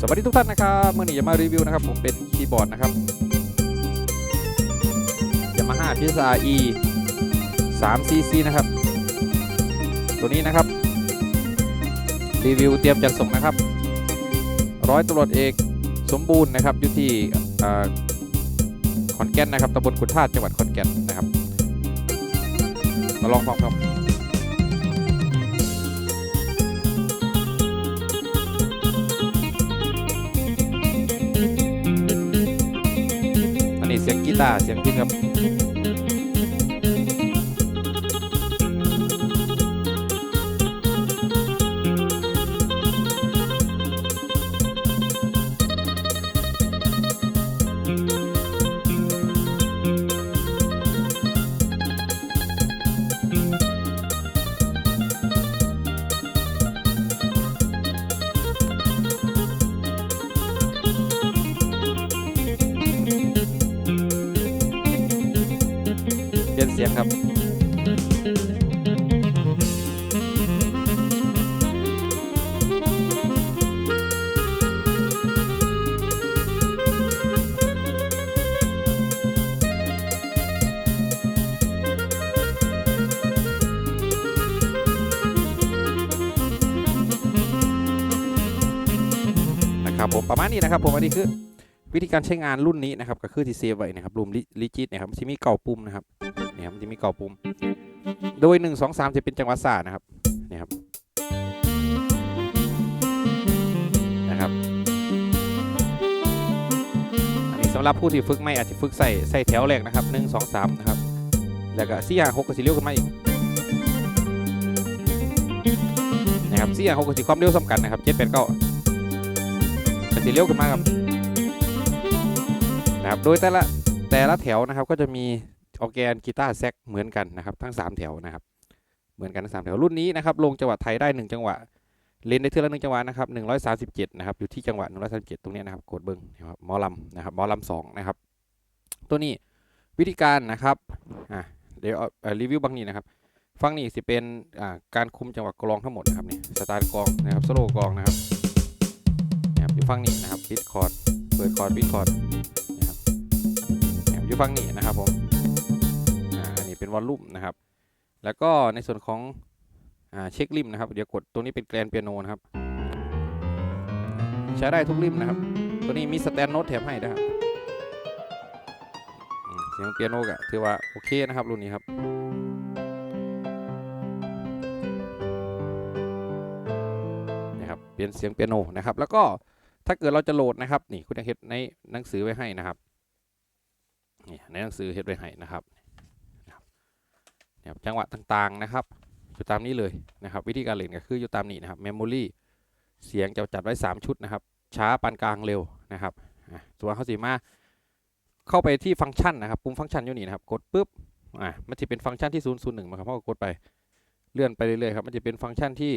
สวัสดีทุกท่านนะครับเมื่อนี้จะมารีวิวนะครับ ผมเป็นคีย์บอร์ดนะครับ Yamaha PSRE 3 cc นะครับ ตัวนี้นะครับ รีวิวเตรียมจัดส่งนะครับ ร้อยตำรวจเอกสมบูรณ์นะครับอยู่ที่ขอนแก่นนะครับตำบลกุดธาตุจังหวัดขอนแก่นนะครับ มาลองฟังครับ สียงกีตาร์เสียงพิณครับ เปลี่ยนเสียงครับนะครับผมประมาณนี้นะครับผมอันนี้คือ วิธีการใช้งานรุ่นนี้นะครับก็คือที่เซฟไว้นะครับรูมลิจิตนะครับมันจะมีเก่าปุ่มนะครับนี่ครับมันจะมีเก่าปุ่ม โดย 1 2 3 จะเป็นจังหวะศาสตร์นะครับนี่ครับนะครับ อันนี้สำหรับผู้ที่ฝึกไม่อาจจะฝึกใส่ใส่แถวแรกนะครับ 1 2 3 นะครับ แล้วก็สี่ห้าหกก็สิเลี้ยวขึ้นมาอีกนะครับสี่ห้าหกก็สิความเร็วสำคัญนะครับเจ็ดแปดเก้าจะสีเลี้ยวขึ้นมาครับ นะครับ โดยแต่ละแต่ละแถวนะครับ ก็จะมีออแกนกีตาร์แซกเหมือนกันนะครับ ทั้ง 3 แถวนะครับ เหมือนกันทั้งสามแถวรุ่นนี้นะครับ ลงจังหวะไทยได้ 1 จังหวะ เล่นได้เท่าละหนึ่งจังหวะนะครับ137นะครับ อยู่ที่จังหวะ137ตรงนี้นะครับกดเบิ้งนะครับมอลำนะครับมอลำสองนะครับ ตัวนี้วิธีการนะครับอะเดี๋ยวรีวิวบางนี้นะครับ ฟังนี่สิเป็นอ่าการคุมจังหวะกลองทั้งหมดนะครับนี่สไตล์กลองนะครับโซโลกลองนะครับนะครับอยู่ฝั่งนี้นะครับปิดคอร์ดเปิดคอร์ดปิดคอร์ด อยู่ฝั่งนี้นะครับผมอ่าอันนี้เป็นวอลลุ่มนะครับ แล้วก็ในส่วนของอ่าเช็คริมนะครับ เดี๋ยวกดตรงนี้เป็นแกรนเปียโนนะครับ ใช้ได้ทุกริมนะครับ ตัวนี้มีสแตนโนตแถมให้นะครับเสียงเปียโนก็ถือว่าโอเคนะครับรุ่นนี้ครับนะครับเปลี่ยนเสียงเปียโนนะครับ แล้วก็ถ้าเกิดเราจะโหลดนะครับ นี่คุณยังเฮ็ดในหนังสือไว้ให้นะครับ นี่ในหนังสือเฮ็ดไว้ให้นะครับนะครับเนี่ยครับจังหวะต่างๆนะครับ อยู่ตามนี้เลยนะครับ วิธีการเล่นก็คืออยู่ตามนี้นะครับเมมโมรีเสียงจะจัดไว้ 3 ชุดนะครับ ช้าปานกลางเร็วนะครับส่วนเขาสีมาเข้าไปที่ฟังก์ชันนะครับ ปุ่มฟังก์ชันอยู่นี่นะครับ กดปุ๊บอะมันจะเป็นฟังก์ชันที่ 001นะครับเพราะว่ากดไปเลื่อนไปเรื่อยๆครับมันจะเป็นฟังก์ชันที่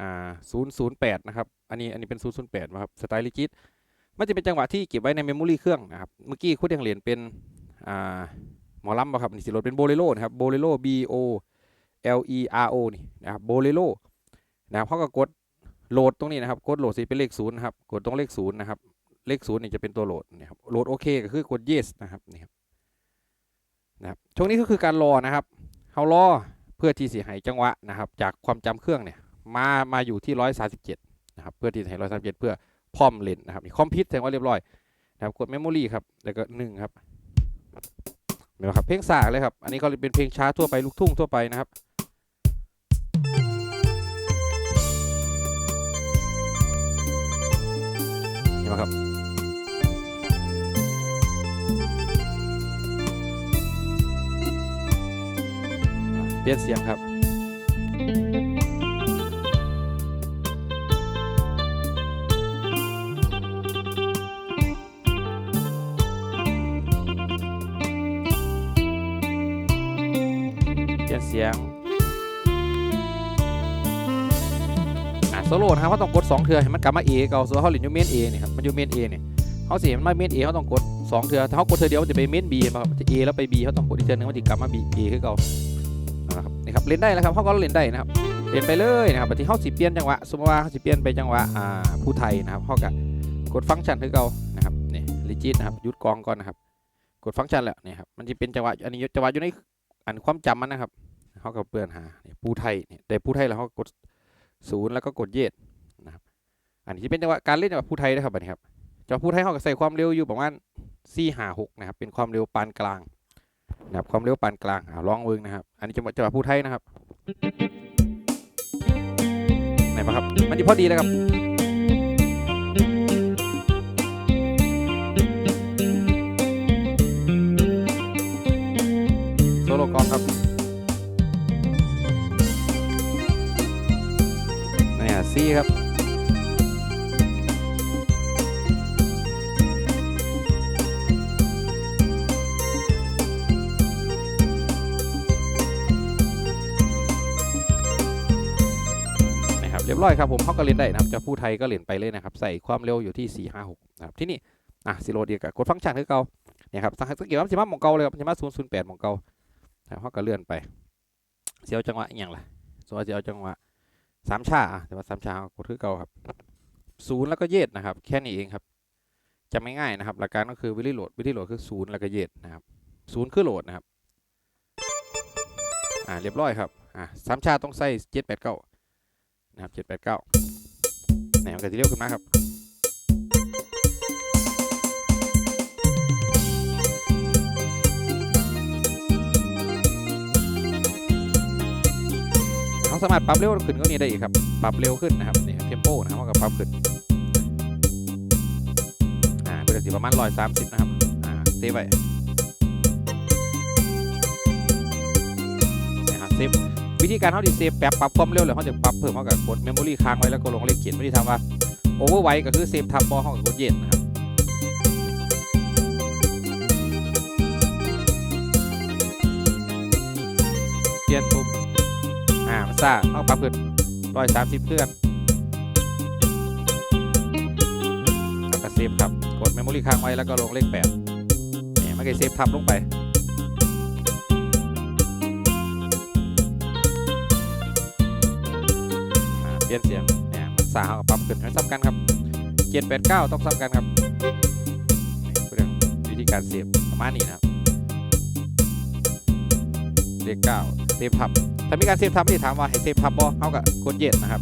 อ่า008 นะครับ อันนี้อันนี้เป็น 008นะครับสไตล์ลิจิตมันจะเป็นจังหวะที่เก็บไว้ในเมมโมรีเครื่องนะครับ เมื่อกี้คุณยังเรียนเป็น อ่าหมอลำป่ะครับนี่สิโหลดเป็นโบเลโรนะครับโบเลโร B O L E R O นี่นะครับโบเลโรนะครับเขาก็กดโหลดตรงนี้นะครับกดโหลดสิเป็นเลขศูนย์นะครับกดตรงเลขศูนย์นะครับเลขศูนย์นี่จะเป็นตัวโหลดนะครับโหลดโอเคก็คือกด yes นะครับนี่ครับนะครับช่วงนี้ก็คือการรอนะครับเขารอเพื่อที่สิให้จังหวะนะครับ จากความจำเครื่องเนี่ยมามาอยู่ที่137นะครับเพื่อที่จะให้137เจ็ดเพื่อพร้อมเล่นนะครับคอมพิวแสดงว่าเรียบร้อยนะครับกดเมมโมรีครับแล้วก็1ครับ เห็นไหมครับเพลงสากเลยครับ อันนี้ก็เป็นเพลงช้าทั่วไปลูกทุ่งทั่วไปนะครับเห็นไหมครับเปลี่ยนเสียงครับ โซโล่นะครับเขาต้องกด2เทือให้มันกลับมา A เก่าส่วนเขาเล่นอยู่เมน A นี่ยครับมันอยู่เมน A เนี่ยเขาเห็นมันมาเมน A เขาต้องกด2เทือถ้าเขากดเทือเดียวมันจะไปเมน B มาครับจะ A แล้วไป B เขาต้องกดอีกเทือนึงมันจะกลับมา B A คือเก่านะครับนี่ครับเล่นได้แล้วครับเขาก็เล่นได้นะครับเล่นไปเลยนะครับบางทีเขาสิเปลี่ยนจังหวะสมมติว่าเขาสิเปลี่ยนไปจังหวะอ่าผู้ไทยนะครับเขาก็กดฟังก์ชันคือเก่านะครับนี่รีจิตนะครับยุดกองก่อนนะครับกดฟังก์ชันแล้วนี่ครับมันจะเป็นจังหวะอันนี้จังหวะอยู่ในอันความจำมันนะครับเขาก็เปลี่ยนหาปูไทยนี่แต่ปูไทยแล้วเขากด ศูนย์แล้วก็กดเยดนะครับอันนี้เป็นจังหวะการเล่นจังหวะปูไทยนะครับอันนี้ครับจังหวะปูไทยเขาก็ใส่ความเร็วอยู่ประมาณสี่หาหกนะครับเป็นความเร็วปานกลางนะครับความเร็วปานกลางอ่าลองเวิงนะครับ อันนี้จังหวะจังหวะปูไทยนะครับไหนปะครับมันจะพอดีเลยครับโซโลกองครับ ซีครับนะครับเรียบร้อยครับผมเขาก็เล่นได้นะครับจะผู้ไทยก็เล่นไปเลยนะครับ ใส่ความเร็วอยู่ที่ 4 5 6นะครับที่นี่อะสิโรเดียกับกดฟังก์ชันคือเก่าเนี่ยครับสังเกตว่ามันจะมาหมองเก่าเลยครับมันจะมา0 0 8หมองเก่าเขาก็เลื่อนไปเสียวจังหวะอย่างไรส่วนเสียวจังหวะ สามชาแต่ว่าสามชาเขากดคือเก่าครับศูนย์แล้วก็เยดนะครับ แค่นี้เองครับจำง่ายๆนะครับ หลักการก็คือวิธีโหลดวิธีโหลดคือศูนย์แล้วก็เยดนะครับศูนย์คือโหลดนะครับอ่าเรียบร้อยครับอ่าสามชาต้องใส่เจ็ดแปดเก้านะครับเจ็ดแปดเก้าแหนมนก็จะเรียวขึ้นมาครับ เขาสามารถปรับเร็วขึ้นก็นี้ได้อีกครับ ปรับเร็วขึ้นนะครับนี่เทมโปนะครับมันก็ปรับขึ้นอ่าเป็นสิประมาณร้อยสามสิบนะครับอ่าเซฟไว้นะครับเซฟวิธีการเขาดีเซฟแป๊บปรับความเร็วเลยเขาจะปรับเพิ่มเขากับกดเมมโมรี่ค้างไว้แล้วก็ลงเลขเขียนวิธีทำว่าโอเวอร์ไวก็คือเซฟทับบอเขากับกดเย็นนะครับเปลี่ยนปุ่ม ซ่าเขาปรับขึ้นร้อยสามสิบเครื่องแล้วก็เซฟครับ กดเมมโมรี่ค้างไว้แล้วก็ลงเลขแปดเนี่ยมันก็เซฟทับลงไปเปลี่ยนเสียงเนี่ยมันสาเขากับปรับขึ้นซ้ำกันครับเจ็ดแปดเก้าต้องซ้ำกันครับเรื่องวิธีการเสียบประมาณนี้นะครับเลขเก้าเซฟทับ ถ้ามีการเซฟทับที่ถามว่าให้เซฟทับบอเขากับกดเย็นนะครับ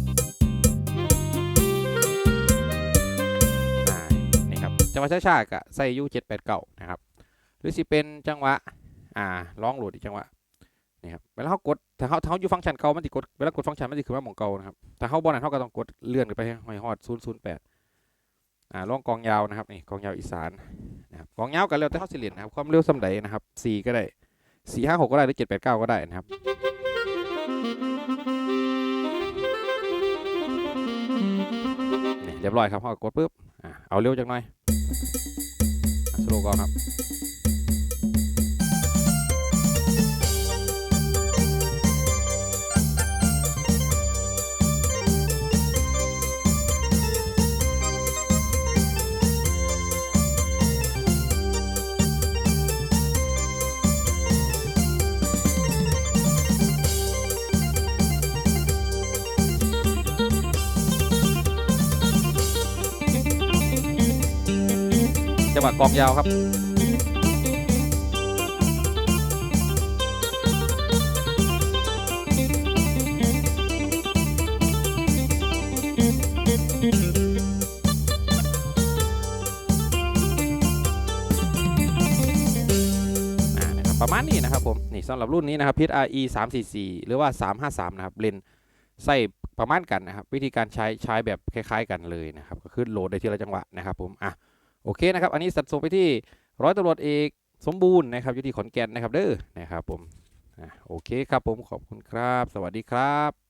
นี่ครับจังหวะช้าๆกับใส่ยูเจ็ดแปดเก้านะครับ หรือสิเป็นจังหวะอ่าร้องโหลดอีกจังหวะนี่ครับเวลาเขากดถ้าเขาถ้าเขาอยู่ฟังก์ชันเก่ามันติกดเวลากดฟังก์ชันมันติคือว่าหมองเก่านะครับถ้าเขาบอลนั้นเขาก็ต้องกดเลื่อนขึ้นไปให้หอยฮอด008อ่าล่องกองยาวนะครับนี่กองยาวอีสานนะครับกองยาวกันแล้วแต่เขาสิเลียนนะครับความเร็วสำใดนะครับ4ก็ได้4 5 6ก็ได้หรือ7 8 9ก็ได้นะครับ เรียบร้อยครับเขากดปุ๊บอเอาเร็วจังหน่อยสโลกอนครับ กองยาวครับอ่านะครับประมาณนี้นะครับผมนี่สำหรับรุ่นนี้นะครับ PSRE 344 หรือว่า 353 นะครับเลนใส่ประมาณกันนะครับ วิธีการใช้ใช้แบบคล้าย ๆ กันเลยนะครับ ก็คือโหลดได้ทีละจังหวะนะครับผมอะ โอเคนะครับ อันนี้สัดส่งไปที่ร้อยตำรวจเอกสมบูรณ์นะครับอยู่ที่ขอนแก่นนะครับเด้อนะครับผมโอเคครับผมขอบคุณครับ สวัสดีครับ